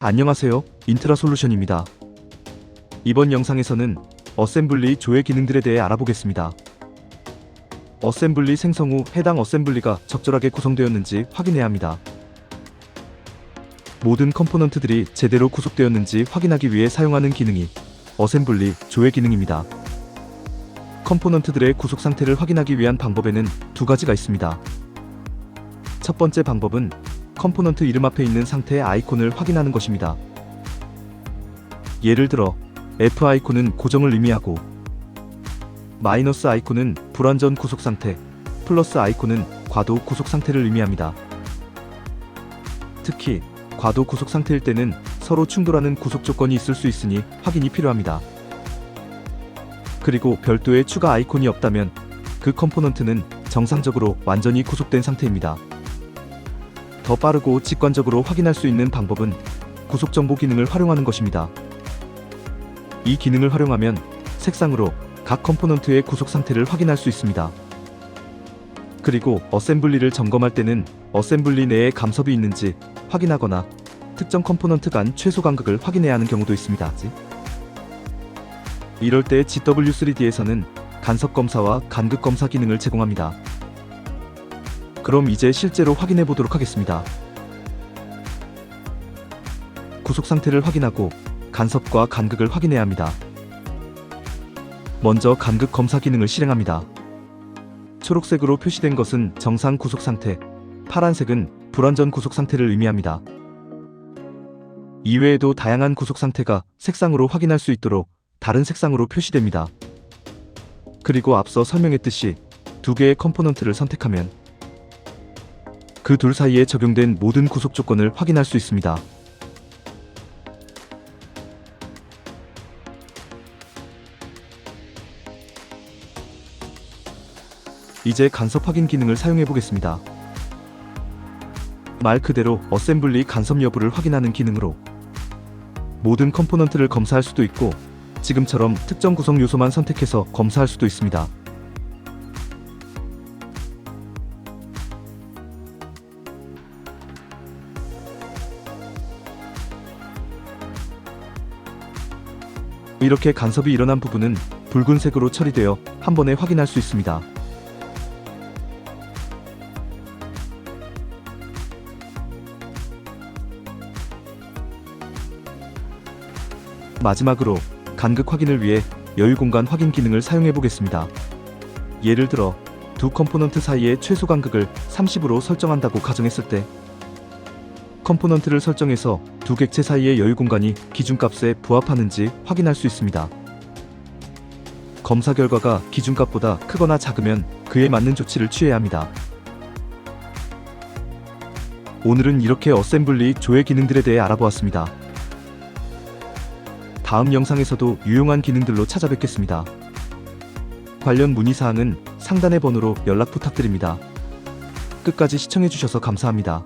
안녕하세요. 인트라 솔루션입니다. 이번 영상에서는 어셈블리 조회 기능들에 대해 알아보겠습니다. 어셈블리 생성 후 해당 어셈블리가 적절하게 구성되었는지 확인해야 합니다. 모든 컴포넌트들이 제대로 구속되었는지 확인하기 위해 사용하는 기능이 어셈블리 조회 기능입니다. 컴포넌트들의 구속 상태를 확인하기 위한 방법에는 두 가지가 있습니다. 첫 번째 방법은 컴포넌트 이름 앞에 있는 상태의 아이콘을 확인하는 것입니다. 예를 들어 F 아이콘은 고정을 의미하고 마이너스 아이콘은 불완전 구속 상태, 플러스 아이콘은 과도 구속 상태를 의미합니다. 특히 과도 구속 상태일 때는 서로 충돌하는 구속 조건이 있을 수 있으니 확인이 필요합니다. 그리고 별도의 추가 아이콘이 없다면 그 컴포넌트는 정상적으로 완전히 구속된 상태입니다. 더 빠르고 직관적으로 확인할 수 있는 방법은 구속 정보 기능을 활용하는 것입니다. 이 기능을 활용하면 색상으로 각 컴포넌트의 구속 상태를 확인할 수 있습니다. 그리고 어셈블리를 점검할 때는 어셈블리 내에 감섭이 있는지 확인하거나 특정 컴포넌트 간 최소 간극을 확인해야 하는 경우도 있습니다. 이럴 때 GW3D에서는 간섭 검사와 간극 검사 기능을 제공합니다. 그럼 이제 실제로 확인해 보도록 하겠습니다. 구속 상태를 확인하고 간섭과 간극을 확인해야 합니다. 먼저 간극 검사 기능을 실행합니다. 초록색으로 표시된 것은 정상 구속 상태, 파란색은 불완전 구속 상태를 의미합니다. 이외에도 다양한 구속 상태가 색상으로 확인할 수 있도록 다른 색상으로 표시됩니다. 그리고 앞서 설명했듯이 두 개의 컴포넌트를 선택하면 그 둘 사이에 적용된 모든 구속 조건을 확인할 수 있습니다. 이제 간섭 확인 기능을 사용해 보겠습니다. 말 그대로 어셈블리 간섭 여부를 확인하는 기능으로 모든 컴포넌트를 검사할 수도 있고 지금처럼 특정 구성 요소만 선택해서 검사할 수도 있습니다. 이렇게 간섭이 일어난 부분은 붉은색으로 처리되어 한 번에 확인할 수 있습니다. 마지막으로 간극 확인을 위해 여유 공간 확인 기능을 사용해 보겠습니다. 예를 들어 두 컴포넌트 사이의 최소 간극을 30으로 설정한다고 가정했을 때 컴포넌트를 설정해서 두 객체 사이의 여유 공간이 기준값에 부합하는지 확인할 수 있습니다. 검사 결과가 기준값보다 크거나 작으면 그에 맞는 조치를 취해야 합니다. 오늘은 이렇게 어셈블리 조회 기능들에 대해 알아보았습니다. 다음 영상에서도 유용한 기능들로 찾아뵙겠습니다. 관련 문의사항은 상단의 번호로 연락 부탁드립니다. 끝까지 시청해주셔서 감사합니다.